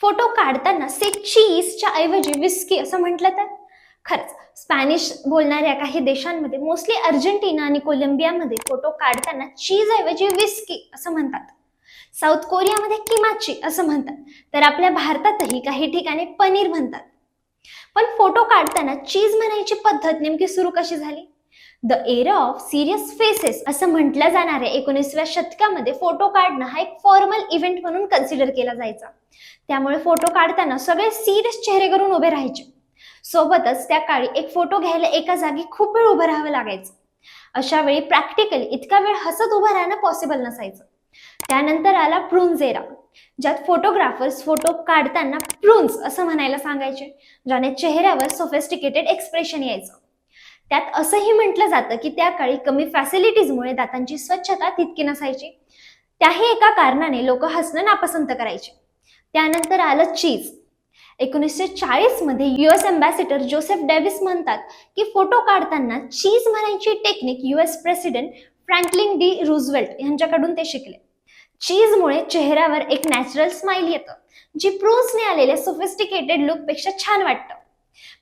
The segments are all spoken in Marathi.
फोटो काढताना से चीजच्या ऐवजी विस्की असं म्हटलं तर? खरंच स्पॅनिश बोलणाऱ्या काही देशांमध्ये मोस्टली अर्जेंटिना आणि कोलंबियामध्ये फोटो काढताना चीज ऐवजी विस्की असं म्हणतात. साऊथ कोरियामध्ये किमाची असं म्हणतात. तर आपल्या भारतातही काही ठिकाणी पनीर म्हणतात. पण फोटो काढताना चीज म्हणायची पद्धत नेमकी सुरू कशी झाली? The era of serious faces असं म्हटलं जाणाऱ्या एकोणीसव्या शतकामध्ये फोटो काढणं हा एक फॉर्मल इव्हेंट म्हणून कन्सिडर केला जायचा. त्यामुळे फोटो काढताना सगळे सिरियस चेहरे करून उभे राहायचे. सोबतच त्या काळी एक फोटो घ्यायला एका जागी खूप वेळ उभं राहावं लागायचं. अशा वेळी प्रॅक्टिकली इतका वेळ हसत उभं राहणं पॉसिबल नसायचं. त्यानंतर आला प्रुन्झेरा ज्यात फोटोग्राफर्स फोटो काढताना प्रुन्स असं म्हणायला सांगायचे ज्याने चेहऱ्यावर सोफेस्टिकेटेड एक्सप्रेशन यायचं. त्यात असंही म्हटलं जातं की त्या काळी कमी फॅसिलिटीजमुळे दातांची स्वच्छता तितकी नसायची. त्याही एका कारणाने लोक हसणं नापसंत करायचे. त्यानंतर आलं चीज एकोणीसशे चाळीसमध्ये युएस अम्बॅसिडर जोसेफ डेव्हिस म्हणतात की फोटो काढताना चीज म्हणायची technique US president Franklin D Roosevelt यांच्याकडून ते शिकले. चीजमुळे चेहऱ्यावर एक नॅचरल स्माइल येतं जी प्रून्सने आलेल्या सोफिस्टिकेटेड लुकपेक्षा छान वाटतं.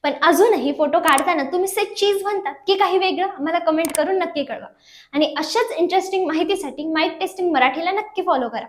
पण अजूनही फोटो काढताना तुम्ही से चीज म्हणतात की काही वेगळं आम्हाला कमेंट करून नक्की कळवा. आणि अशाच इंटरेस्टिंग माहितीसाठी माईक टेस्टिंग मराठीला नक्की फॉलो करा.